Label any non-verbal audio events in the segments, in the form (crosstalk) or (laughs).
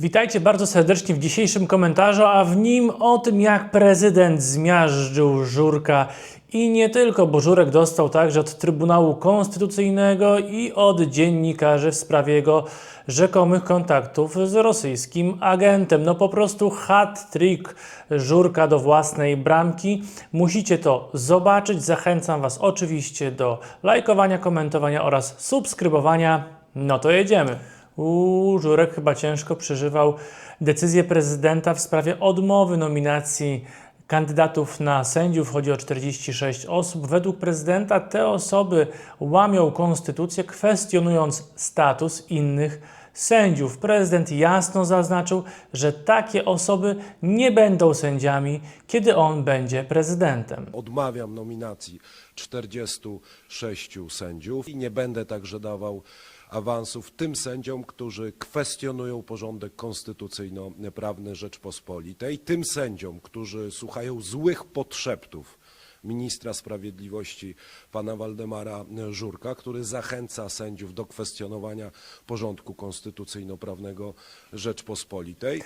Witajcie bardzo serdecznie w dzisiejszym komentarzu, a w nim o tym, jak prezydent zmiażdżył Żurka i nie tylko, bo Żurek dostał także od Trybunału Konstytucyjnego i od dziennikarzy w sprawie jego rzekomych kontaktów z rosyjskim agentem. No po prostu hat-trick Żurka do własnej bramki. Musicie to zobaczyć. Zachęcam Was oczywiście do lajkowania, komentowania oraz subskrybowania. No to jedziemy. Uuu, Żurek chyba ciężko przeżywał decyzję prezydenta w sprawie odmowy nominacji kandydatów na sędziów. Chodzi o 46 osób. Według prezydenta te osoby łamią konstytucję, kwestionując status innych sędziów. Prezydent jasno zaznaczył, że takie osoby nie będą sędziami, kiedy on będzie prezydentem. Odmawiam nominacji 46 sędziów i nie będę także dawał awansów tym sędziom, którzy kwestionują porządek konstytucyjno-prawny Rzeczpospolitej, tym sędziom, którzy słuchają złych podszeptów ministra sprawiedliwości pana Waldemara Żurka, który zachęca sędziów do kwestionowania porządku konstytucyjno-prawnego Rzeczpospolitej.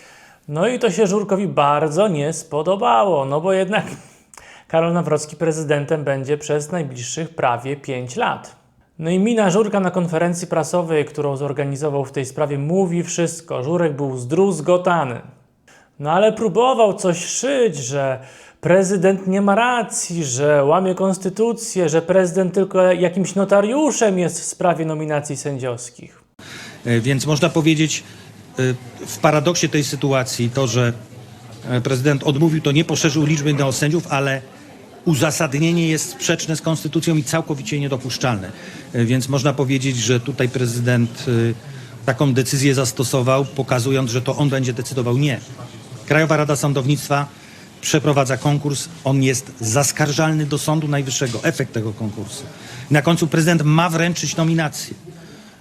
No i to się Żurkowi bardzo nie spodobało, no bo jednak (laughs) Karol Nawrocki prezydentem będzie przez najbliższych prawie 5 lat. No i mina Żurka na konferencji prasowej, którą zorganizował w tej sprawie, mówi wszystko. Żurek był zdruzgotany. No ale próbował coś szyć, że prezydent nie ma racji, że łamie konstytucję, że prezydent tylko jakimś notariuszem jest w sprawie nominacji sędziowskich. E, Więc można powiedzieć, e, w paradoksie tej sytuacji to, że e, prezydent odmówił, to nie poszerzył liczby neosędziów, ale uzasadnienie jest sprzeczne z konstytucją i całkowicie niedopuszczalne. Więc można powiedzieć, że tutaj prezydent taką decyzję zastosował, pokazując, że to on będzie decydował. Nie. Krajowa Rada Sądownictwa przeprowadza konkurs, on jest zaskarżalny do Sądu Najwyższego, efekt tego konkursu. Na końcu prezydent ma wręczyć nominację.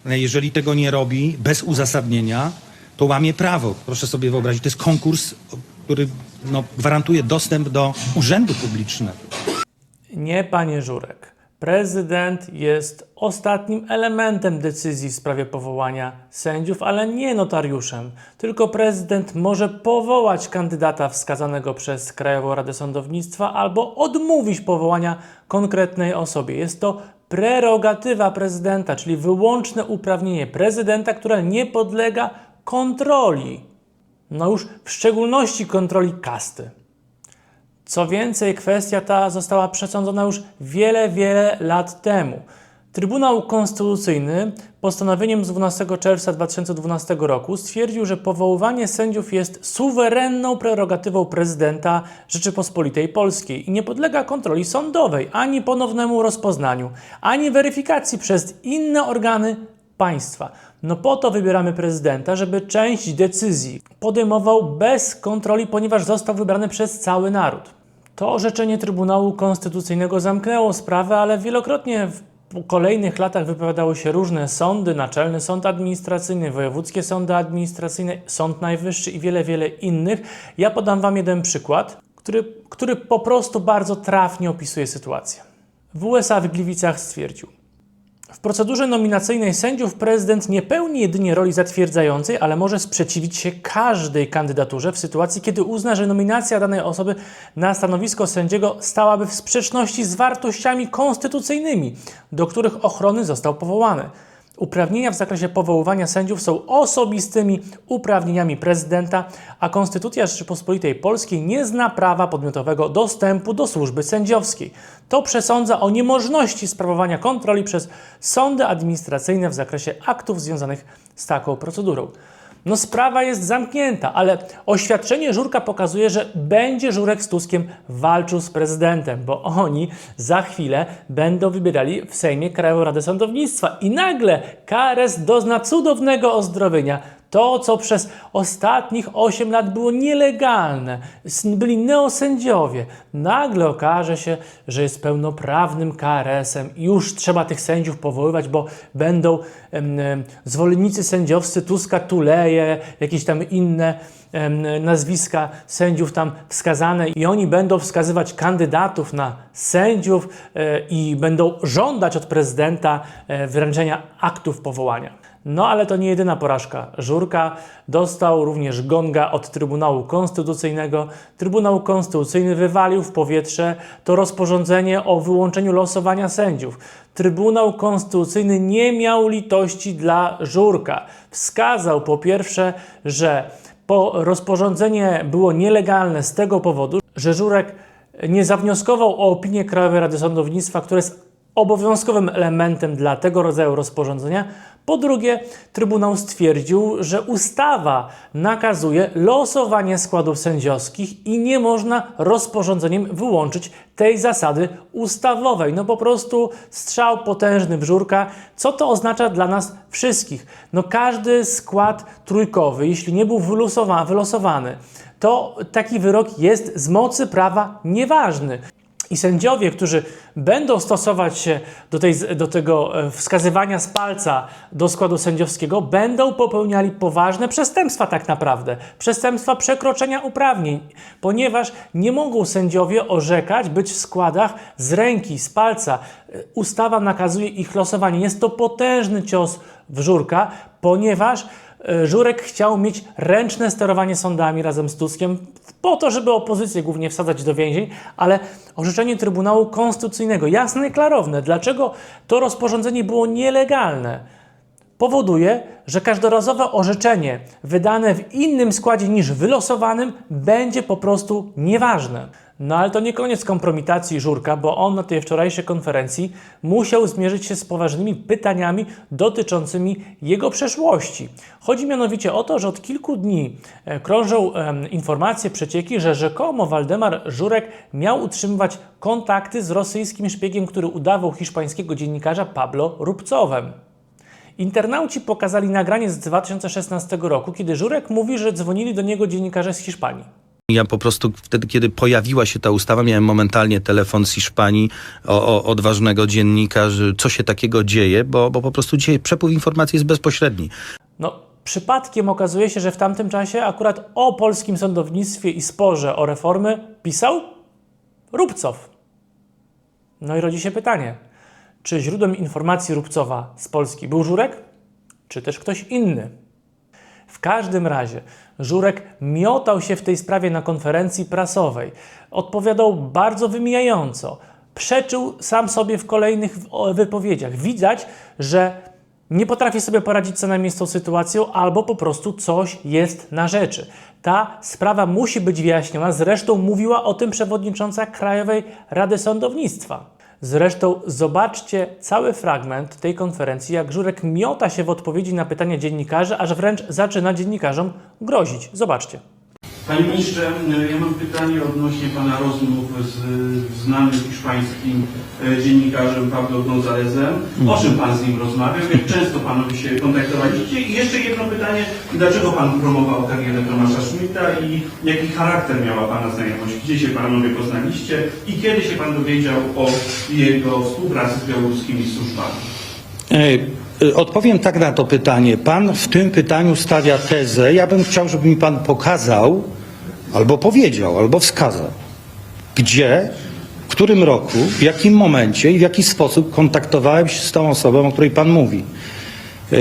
Jeżeli tego nie robi bez uzasadnienia, to łamie prawo. Proszę sobie wyobrazić, to jest konkurs, który no, gwarantuje dostęp do urzędu publicznego. Nie, panie Żurek. Prezydent jest ostatnim elementem decyzji w sprawie powołania sędziów, ale nie notariuszem. Tylko prezydent może powołać kandydata wskazanego przez Krajową Radę Sądownictwa albo odmówić powołania konkretnej osobie. Jest to prerogatywa prezydenta, czyli wyłączne uprawnienie prezydenta, które nie podlega kontroli. No już w szczególności kontroli kasty. Co więcej, kwestia ta została przesądzona już wiele, wiele lat temu. Trybunał Konstytucyjny postanowieniem z 12 czerwca 2012 roku stwierdził, że powoływanie sędziów jest suwerenną prerogatywą prezydenta Rzeczypospolitej Polskiej i nie podlega kontroli sądowej, ani ponownemu rozpoznaniu, ani weryfikacji przez inne organy państwa. No po to wybieramy prezydenta, żeby część decyzji podejmował bez kontroli, ponieważ został wybrany przez cały naród. To orzeczenie Trybunału Konstytucyjnego zamknęło sprawę, ale wielokrotnie w kolejnych latach wypowiadały się różne sądy, Naczelny Sąd Administracyjny, wojewódzkie sądy administracyjne, Sąd Najwyższy i wiele, wiele innych. Ja podam Wam jeden przykład, który, który po prostu bardzo trafnie opisuje sytuację. W USA w Gliwicach stwierdził, w procedurze nominacyjnej sędziów prezydent nie pełni jedynie roli zatwierdzającej, ale może sprzeciwić się każdej kandydaturze w sytuacji, kiedy uzna, że nominacja danej osoby na stanowisko sędziego stałaby w sprzeczności z wartościami konstytucyjnymi, do których ochrony został powołany. Uprawnienia w zakresie powoływania sędziów są osobistymi uprawnieniami prezydenta, a Konstytucja Rzeczypospolitej Polskiej nie zna prawa podmiotowego dostępu do służby sędziowskiej. To przesądza o niemożności sprawowania kontroli przez sądy administracyjne w zakresie aktów związanych z taką procedurą. No sprawa jest zamknięta, ale oświadczenie Żurka pokazuje, że będzie Żurek z Tuskiem walczył z prezydentem, bo oni za chwilę będą wybierali w Sejmie Krajową Radę Sądownictwa i nagle KRS dozna cudownego ozdrowienia. To, co przez ostatnich 8 lat było nielegalne, byli neosędziowie, nagle okaże się, że jest pełnoprawnym KRS-em już trzeba tych sędziów powoływać, bo będą em, em, zwolennicy sędziowscy Tuska, Tuleje, jakieś tam inne em, nazwiska sędziów tam wskazane i oni będą wskazywać kandydatów na sędziów e, i będą żądać od prezydenta e, wręczenia aktów powołania. No ale to nie jedyna porażka. Żurka dostał również gonga od Trybunału Konstytucyjnego. Trybunał Konstytucyjny wywalił w powietrze to rozporządzenie o wyłączeniu losowania sędziów. Trybunał Konstytucyjny nie miał litości dla Żurka. Wskazał po pierwsze, że po rozporządzenie było nielegalne z tego powodu, że Żurek nie zawnioskował o opinię Krajowej Rady Sądownictwa, które jest obowiązkowym elementem dla tego rodzaju rozporządzenia. Po drugie, Trybunał stwierdził, że ustawa nakazuje losowanie składów sędziowskich i nie można rozporządzeniem wyłączyć tej zasady ustawowej. No po prostu strzał potężny w żurka. Co to oznacza dla nas wszystkich? No każdy skład trójkowy, jeśli nie był wylosowa- wylosowany, to taki wyrok jest z mocy prawa nieważny. I sędziowie, którzy będą stosować się do, tej, do tego e, wskazywania z palca do składu sędziowskiego, będą popełniali poważne przestępstwa, tak naprawdę. Przestępstwa przekroczenia uprawnień, ponieważ nie mogą sędziowie orzekać, być w składach z ręki, z palca. E, Ustawa nakazuje ich losowanie. Jest to potężny cios w żurka, ponieważ Żurek chciał mieć ręczne sterowanie sądami razem z Tuskiem po to, żeby opozycję głównie wsadzać do więzień, ale orzeczenie Trybunału Konstytucyjnego, jasne i klarowne, dlaczego to rozporządzenie było nielegalne, powoduje, że każdorazowe orzeczenie wydane w innym składzie niż wylosowanym będzie po prostu nieważne. No ale to nie koniec kompromitacji Żurka, bo on na tej wczorajszej konferencji musiał zmierzyć się z poważnymi pytaniami dotyczącymi jego przeszłości. Chodzi mianowicie o to, że od kilku dni e, krążą informacje, przecieki, że rzekomo Waldemar Żurek miał utrzymywać kontakty z rosyjskim szpiegiem, który udawał hiszpańskiego dziennikarza Pablo Rubcowem. Internauci pokazali nagranie z 2016 roku, kiedy Żurek mówi, że dzwonili do niego dziennikarze z Hiszpanii. Ja po prostu wtedy, kiedy pojawiła się ta ustawa, miałem momentalnie telefon z Hiszpanii o, o, od ważnego dziennika, że co się takiego dzieje, bo, bo po prostu dzisiaj przepływ informacji jest bezpośredni. No, przypadkiem okazuje się, że w tamtym czasie akurat o polskim sądownictwie i sporze o reformy pisał Rubcow. No i rodzi się pytanie, czy źródłem informacji Rubcowa z Polski był Żurek, czy też ktoś inny? W każdym razie Żurek miotał się w tej sprawie na konferencji prasowej. Odpowiadał bardzo wymijająco. Przeczył sam sobie w kolejnych wypowiedziach. Widać, że nie potrafi sobie poradzić co najmniej z tą sytuacją, albo po prostu coś jest na rzeczy. Ta sprawa musi być wyjaśniona. Zresztą mówiła o tym przewodnicząca Krajowej Rady Sądownictwa. Zresztą zobaczcie cały fragment tej konferencji, jak Żurek miota się w odpowiedzi na pytania dziennikarzy, aż wręcz zaczyna dziennikarzom grozić. Zobaczcie. Panie ministrze, ja mam pytanie odnośnie Pana rozmów z znanym hiszpańskim e, dziennikarzem Pablo Gonzálezem. O czym Pan z nim rozmawiał? Jak często Panowie się kontaktowaliście? I jeszcze jedno pytanie, dlaczego Pan promował karierę Tomasza Schmidta i jaki charakter miała Pana znajomość? Gdzie się Panowie poznaliście i kiedy się Pan dowiedział o jego współpracy z białoruskimi służbami? E, e, Odpowiem tak na to pytanie. Pan w tym pytaniu stawia tezę. Ja bym chciał, żeby mi pan pokazał, albo powiedział, albo wskazał, gdzie, w którym roku, w jakim momencie i w jaki sposób kontaktowałem się z tą osobą, o której pan mówi. E,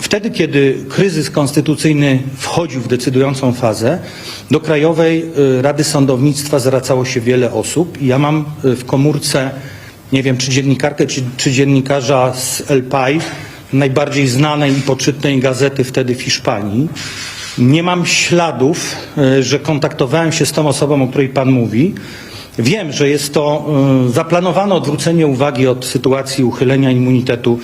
Wtedy, kiedy kryzys konstytucyjny wchodził w decydującą fazę, do Krajowej e, Rady Sądownictwa zwracało się wiele osób ja mam w komórce, nie wiem, czy dziennikarkę, czy, czy dziennikarza z El País, najbardziej znanej i poczytnej gazety wtedy w Hiszpanii. Nie mam śladów, e, że kontaktowałem się z tą osobą, o której Pan mówi. Wiem, że jest to y, zaplanowane odwrócenie uwagi od sytuacji uchylenia immunitetu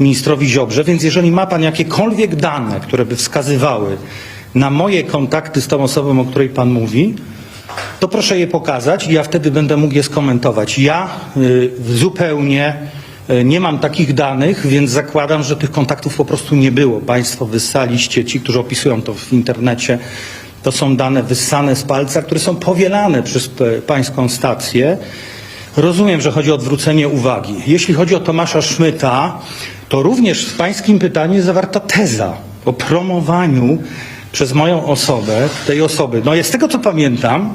ministrowi Ziobrze, więc jeżeli ma Pan jakiekolwiek dane, które by wskazywały na moje kontakty z tą osobą, o której Pan mówi, to proszę je pokazać i ja wtedy będę mógł je skomentować. Ja y, zupełnie nie mam takich danych, więc zakładam, że tych kontaktów po prostu nie było. Państwo wyssaliście, ci, którzy opisują to w internecie, to są dane wyssane z palca, które są powielane przez pańską stację. Rozumiem, że chodzi o odwrócenie uwagi. Jeśli chodzi o Tomasza Szmyta, to również w pańskim pytaniu jest zawarta teza o promowaniu przez moją osobę, tej osoby. No jest z tego co pamiętam,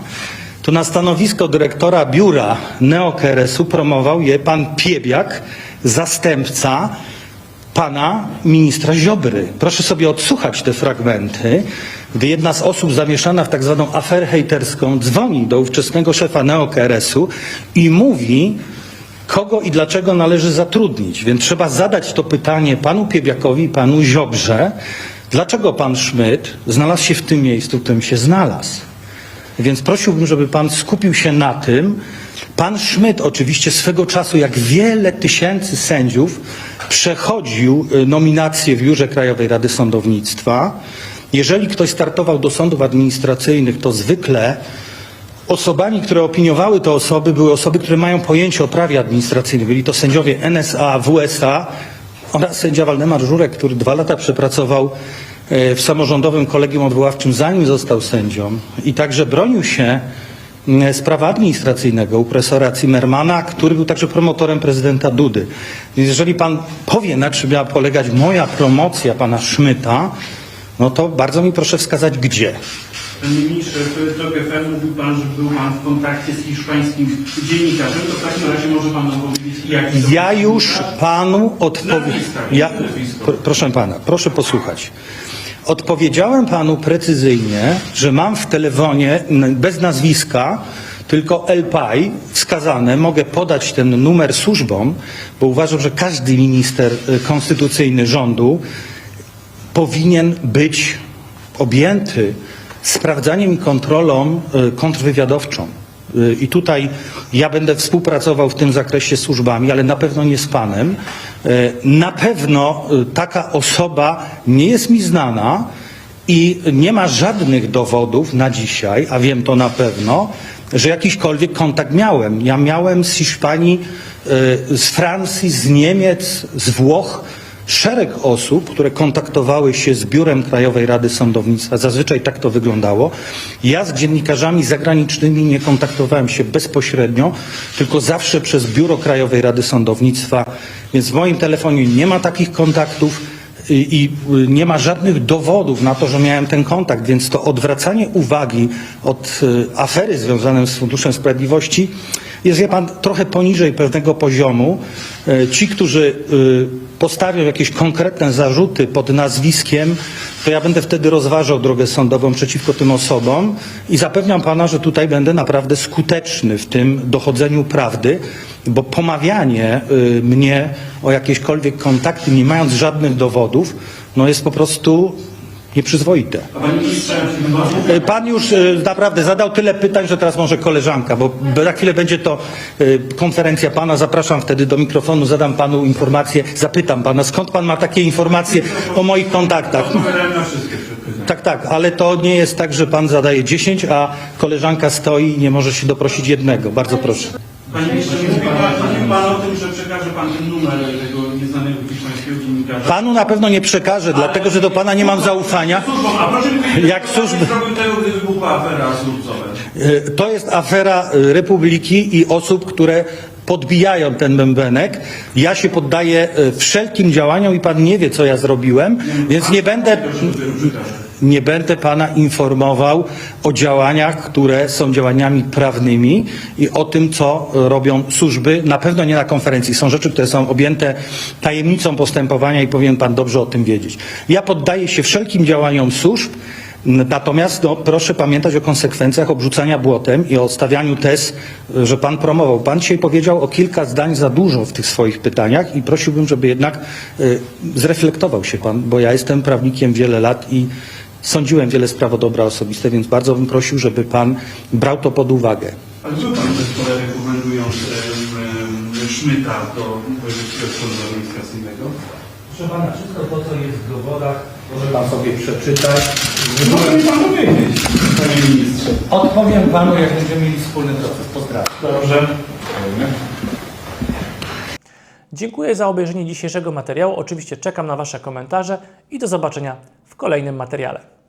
to na stanowisko dyrektora biura NeoKRS-u promował je pan Piebiak, zastępca pana ministra Ziobry. Proszę sobie odsłuchać te fragmenty, gdy jedna z osób zamieszana w tak zwaną aferę hejterską dzwoni do ówczesnego szefa NeoKRS-u i mówi, kogo i dlaczego należy zatrudnić. Więc trzeba zadać to pytanie panu Piebiakowi panu Ziobrze, dlaczego pan Szmyt znalazł się w tym miejscu, w którym się znalazł. Więc prosiłbym, żeby pan skupił się na tym. Pan Szmyt oczywiście swego czasu, jak wiele tysięcy sędziów, przechodził y, nominację w Biurze Krajowej Rady Sądownictwa. Jeżeli ktoś startował do sądów administracyjnych, to zwykle osobami, które opiniowały te osoby, były osoby, które mają pojęcie o prawie administracyjnym. Byli to sędziowie NSA, WSA oraz sędzia Waldemar Żurek, który dwa lata przepracował w samorządowym kolegium odwoławczym, zanim został sędzią i także bronił się z prawa administracyjnego u profesora Zimmermana, który był także promotorem prezydenta Dudy. Więc jeżeli pan powie, na czym miała polegać moja promocja pana Szmyta, no to bardzo mi proszę wskazać gdzie. Panie ministrze, w TOK FM mówił Pan, że był Pan w kontakcie z hiszpańskim dziennikarzem. To w takim razie może Pan nam powiedzieć, jaki Ja już panu odpowiem. Ja, proszę pana, proszę posłuchać. Odpowiedziałem panu precyzyjnie, że mam w telefonie bez nazwiska tylko LPI wskazane. Mogę podać ten numer służbom, bo uważam, że każdy minister y, konstytucyjny rządu powinien być objęty sprawdzaniem i kontrolą y, kontrwywiadowczą. Y, I tutaj ja będę współpracował w tym zakresie z służbami, ale na pewno nie z panem. Y, Na pewno y, taka osoba nie jest mi znana i nie ma żadnych dowodów na dzisiaj, a wiem to na pewno, że jakiśkolwiek kontakt miałem. Ja miałem z Hiszpanii, z Francji, z Niemiec, z Włoch szereg osób, które kontaktowały się z Biurem Krajowej Rady Sądownictwa. Zazwyczaj tak to wyglądało. Ja z dziennikarzami zagranicznymi nie kontaktowałem się bezpośrednio, tylko zawsze przez Biuro Krajowej Rady Sądownictwa. Więc w moim telefonie nie ma takich kontaktów i, y, nie ma żadnych dowodów na to, że miałem ten kontakt, więc to odwracanie uwagi od y, afery związanej z Funduszem Sprawiedliwości jest, wie pan, trochę poniżej pewnego poziomu. Y, Ci, którzy y, postawią jakieś konkretne zarzuty pod nazwiskiem, to ja będę wtedy rozważał drogę sądową przeciwko tym osobom i zapewniam pana, że tutaj będę naprawdę skuteczny w tym dochodzeniu prawdy, bo pomawianie y, mnie o jakiekolwiek kontakty, nie mając żadnych dowodów, no jest po prostu nieprzyzwoite. Y, Pan już y, naprawdę zadał tyle pytań, że teraz może koleżanka, bo za chwilę będzie to y, konferencja pana. Zapraszam wtedy do mikrofonu, zadam panu informację, zapytam pana, skąd pan ma takie informacje o moich kontaktach. Tak, tak, ale to nie jest tak, że pan zadaje 10, a koleżanka stoi i nie może się doprosić jednego. Bardzo proszę. Panie Ministrze, mówił pan, pan o tym, że przekaże Pan ten numer tego nieznanego hiszpańskiego dziennikarza. Panu na pewno nie przekażę, dlatego że do pana nie mam zaufania. A proszę mi powiedzieć, Jak służby- zrobił tego, gdy wybuchła afera Surcowe? Y, To jest afera y, Republiki i osób, które podbijają ten bębenek. Ja się poddaję y, wszelkim działaniom i pan nie wie, co ja zrobiłem, więc nie będę, Proszę. Nie będę pana informował o działaniach, które są działaniami prawnymi i o tym, co robią służby. Na pewno nie na konferencji. Są rzeczy, które są objęte tajemnicą postępowania i powinien pan dobrze o tym wiedzieć. Ja poddaję się wszelkim działaniom służb, Natomiast no, proszę pamiętać o konsekwencjach obrzucania błotem i o stawianiu tez, że pan promował. Pan dzisiaj powiedział o kilka zdań za dużo w tych swoich pytaniach i prosiłbym, żeby jednak y, zreflektował się pan, bo ja jestem prawnikiem wiele lat i sądziłem wiele spraw o dobra osobiste, więc bardzo bym prosił, żeby pan brał to pod uwagę. Ale był Pan zespole rekomendując Szmyta do Wojewódzkiego Sądu Administracyjnego? Proszę pana, wszystko to, co jest w dowodach, może pan sobie przeczytać. Może mi Pan powiedzieć, Panie Ministrze. Odpowiem panu, jak będziemy mieli wspólny proces. Pozdrawiam. Dobrze. Dziękuję za obejrzenie dzisiejszego materiału. Oczywiście czekam na Wasze komentarze i do zobaczenia kolejnym materiale.